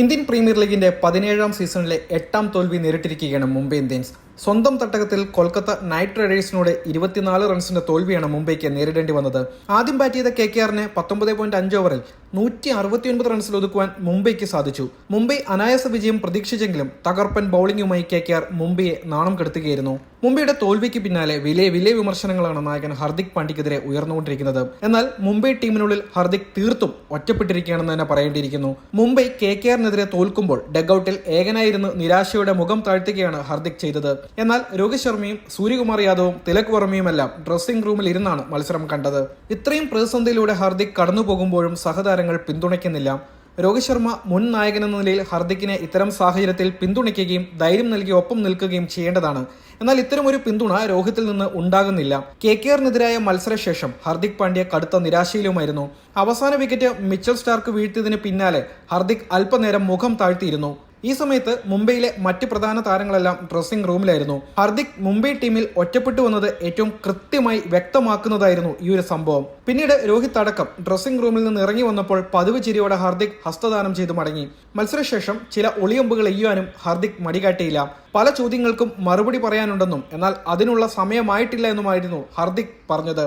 Indian premier ലീഗിന്റെ പതിനേഴാം സീസണിലെ എട്ടാം തോൽവി നേരിട്ടിരിക്കുകയാണ് മുംബൈ ഇന്ത്യൻസ്. സ്വന്തം തട്ടകത്തിൽ കൊൽക്കത്ത നൈറ്റ് റൈഡേഴ്സിനോട് ഇരുപത്തിനാല് റൺസിന്റെ തോൽവിയാണ് മുംബൈക്ക് നേരിടേണ്ടി വന്നത്. ആദ്യം ബാറ്റ് ചെയ്ത കെ കെ ആറിന് പത്തൊമ്പത് പോയിന്റ് അഞ്ച് ഓവറിൽ നൂറ്റി അറുപത്തിയൊൻപത് റൺസിൽ ഒതുക്കുവാൻ മുംബൈക്ക് സാധിച്ചു. മുംബൈ അനായാസ വിജയം പ്രതീക്ഷിച്ചെങ്കിലും തകർപ്പൻ ബൌളിംഗുമായി കെ കെ ആർ മുംബൈയെ നാണം കെടുത്തുകയായിരുന്നു. മുംബൈയുടെ തോൽവിക്ക് പിന്നാലെ വലിയ വലിയ വിമർശനങ്ങളാണ് നായകൻ ഹർദിക് പാണ്ഡ്യക്കെതിരെ ഉയർന്നുകൊണ്ടിരിക്കുന്നത്. എന്നാൽ മുംബൈ ടീമിനുള്ളിൽ ഹർദിക് തീർത്തും ഒറ്റപ്പെട്ടിരിക്കുകയാണെന്ന് തന്നെ പറയേണ്ടിയിരിക്കുന്നു. മുംബൈ കെ കെ ആറിനെതിരെ തോൽക്കുമ്പോൾ ഡഗ്ഔട്ടിൽ ഏകനായിരുന്ന് നിരാശയുടെ മുഖം താഴ്ത്തുകയാണ് ഹർദിക് ചെയ്തത്. എന്നാൽ രോഹിത് ശർമ്മയും സൂര്യകുമാർ യാദവും തിലക് വർമ്മയുമെല്ലാം ഡ്രസ്സിംഗ് റൂമിൽ ഇരുന്നാണ് മത്സരം കണ്ടത്. ഇത്രയും പ്രതിസന്ധിയിലൂടെ ഹർദിക് കടന്നുപോകുമ്പോഴും സഹതാരങ്ങൾ പിന്തുണയ്ക്കുന്നില്ല. രോഹിത് ശർമ്മ മുൻ എന്ന നിലയിൽ ഹർദിക്കിനെ ഇത്തരം സാഹചര്യത്തിൽ പിന്തുണയ്ക്കുകയും ധൈര്യം നൽകി ഒപ്പം നിൽക്കുകയും ചെയ്യേണ്ടതാണ്. എന്നാൽ ഇത്തരമൊരു പിന്തുണ രോഹിത്തിൽ നിന്ന് ഉണ്ടാകുന്നില്ല. കെ കെ ആറിനെതിരായ മത്സരശേഷം ഹർദിക് പാണ്ഡ്യ കടുത്ത നിരാശയിലുമായിരുന്നു. അവസാന വിക്കറ്റ് മിച്ചൽ സ്റ്റാർക്ക് വീഴ്ത്തിയതിന് പിന്നാലെ ഹർദിക് അല്പനേരം മുഖം താഴ്ത്തിയിരുന്നു. ഈ സമയത്ത് മുംബൈയിലെ മറ്റ് പ്രധാന താരങ്ങളെല്ലാം ഡ്രസ്സിംഗ് റൂമിലായിരുന്നു ഹർദിക് മുംബൈ ടീമിൽ ഒറ്റപ്പെട്ടു വന്നത് ഏറ്റവും കൃത്യമായി വ്യക്തമാക്കുന്നതായിരുന്നു ഈ ഒരു സംഭവം. പിന്നീട് രോഹിത് അടക്കം ഡ്രസ്സിംഗ് റൂമിൽ നിന്ന് ഇറങ്ങി വന്നപ്പോൾ പതിവ് ചിരിയോടെ ഹർദിക് ഹസ്തദാനം ചെയ്തു മടങ്ങി. മത്സരശേഷം ചില ഒളിയമ്പുകൾ എയ്യുവാനും ഹർദിക് മടികാട്ടിയില്ല. പല ചോദ്യങ്ങൾക്കും മറുപടി പറയാനുണ്ടെന്നും എന്നാൽ അതിനുള്ള സമയമായിട്ടില്ല എന്നുമായിരുന്നു ഹർദിക് പറഞ്ഞത്.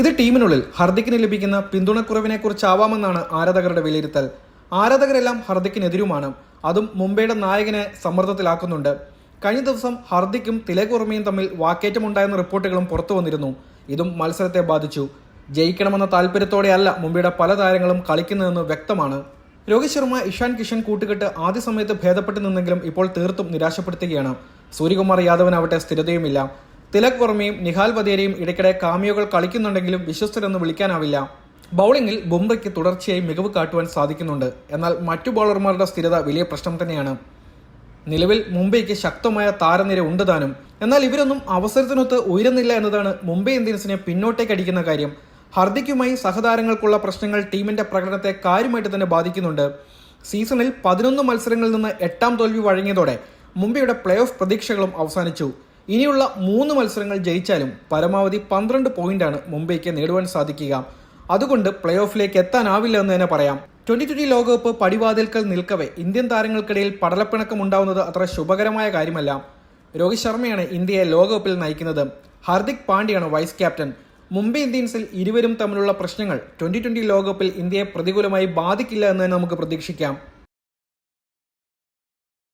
ഇത് ടീമിനുള്ളിൽ ഹർദിക്കിന് ലഭിക്കുന്ന പിന്തുണക്കുറവിനെ കുറിച്ചാവാമെന്നാണ് ആരാധകരുടെ വിലയിരുത്തൽ. ആരാധകരെല്ലാം ഹർദിക്കിനെതിരുമാണ്. അതും മുംബൈയുടെ നായകനെ സമ്മർദ്ദത്തിലാക്കുന്നുണ്ട്. കഴിഞ്ഞ ദിവസം ഹർദിക്കും തിലക് ഉറമയും തമ്മിൽ വാക്കേറ്റമുണ്ടായെന്ന റിപ്പോർട്ടുകളും പുറത്തു വന്നിരുന്നു. ഇതും മത്സരത്തെ ബാധിച്ചു. ജയിക്കണമെന്ന താല്പര്യത്തോടെയല്ല മുംബൈയുടെ പല താരങ്ങളും കളിക്കുന്നതെന്ന് വ്യക്തമാണ്. രോഹിത് ശർമ്മ ഇഷാൻ കിഷൻ കൂട്ടുകെട്ട് ആദ്യ സമയത്ത് ഭേദപ്പെട്ടു നിന്നെങ്കിലും ഇപ്പോൾ തീർത്തും നിരാശപ്പെടുത്തുകയാണ്. സൂര്യകുമാർ യാദവിനാവട്ടെ സ്ഥിരതയുമില്ല. തിലക് വർമ്മയും നിഹാൽ വധേരയും ഇടയ്ക്കിടെ കാമിയോകൾ കളിക്കുന്നുണ്ടെങ്കിലും വിശ്വസ്തരെന്ന് വിളിക്കാനാവില്ല. ബൗളിംഗിൽ ബുംറയ്ക്ക് തുടർച്ചയായി മികവ് കാട്ടുവാൻ സാധിക്കുന്നുണ്ട്. എന്നാൽ മറ്റു ബൗളർമാരുടെ സ്ഥിരത വലിയ പ്രശ്നം തന്നെയാണ്. നിലവിൽ മുംബൈക്ക് ശക്തമായ താരനിര ഉണ്ട് താനും. എന്നാൽ ഇവരൊന്നും അവസരത്തിനൊത്ത് ഉയരുന്നില്ല എന്നതാണ് മുംബൈ ഇന്ത്യൻസിനെ പിന്നോട്ടേക്ക് അടിക്കുന്ന കാര്യം. ഹർദിക്കുമായി സഹതാരങ്ങൾക്കുള്ള പ്രശ്നങ്ങൾ ടീമിന്റെ പ്രകടനത്തെ കാര്യമായിട്ട് തന്നെ ബാധിക്കുന്നുണ്ട്. സീസണിൽ പതിനൊന്ന് മത്സരങ്ങളിൽ നിന്ന് എട്ടാം തോൽവി വഴങ്ങിയതോടെ മുംബൈയുടെ പ്ലേ ഓഫ് പ്രതീക്ഷകളും അവസാനിച്ചു. ഇനിയുള്ള മൂന്ന് മത്സരങ്ങൾ ജയിച്ചാലും പരമാവധി പന്ത്രണ്ട് പോയിന്റാണ് മുംബൈക്ക് നേടുവാൻ സാധിക്കുക. അതുകൊണ്ട് പ്ലേ ഓഫിലേക്ക് എത്താനാവില്ല എന്ന് തന്നെ പറയാം. ട്വന്റി ട്വന്റി ലോകകപ്പ് പടിവാതിൽക്കൽ നിൽക്കവേ ഇന്ത്യൻ താരങ്ങൾക്കിടയിൽ പടലപ്പിണക്കം ഉണ്ടാവുന്നത് അത്ര ശുഭകരമായ കാര്യമല്ല. രോഹിത് ശർമ്മയാണ് ഇന്ത്യയെ ലോകകപ്പിൽ നയിക്കുന്നത്. ഹാർദിക് പാണ്ഡ്യയാണ് വൈസ് ക്യാപ്റ്റൻ. മുംബൈ ഇന്ത്യൻസിൽ ഇരുവരും തമ്മിലുള്ള പ്രശ്നങ്ങൾ ട്വന്റി ട്വന്റി ലോകകപ്പിൽ ഇന്ത്യയെ പ്രതികൂലമായി ബാധിക്കില്ല എന്ന് തന്നെ നമുക്ക് പ്രതീക്ഷിക്കാം.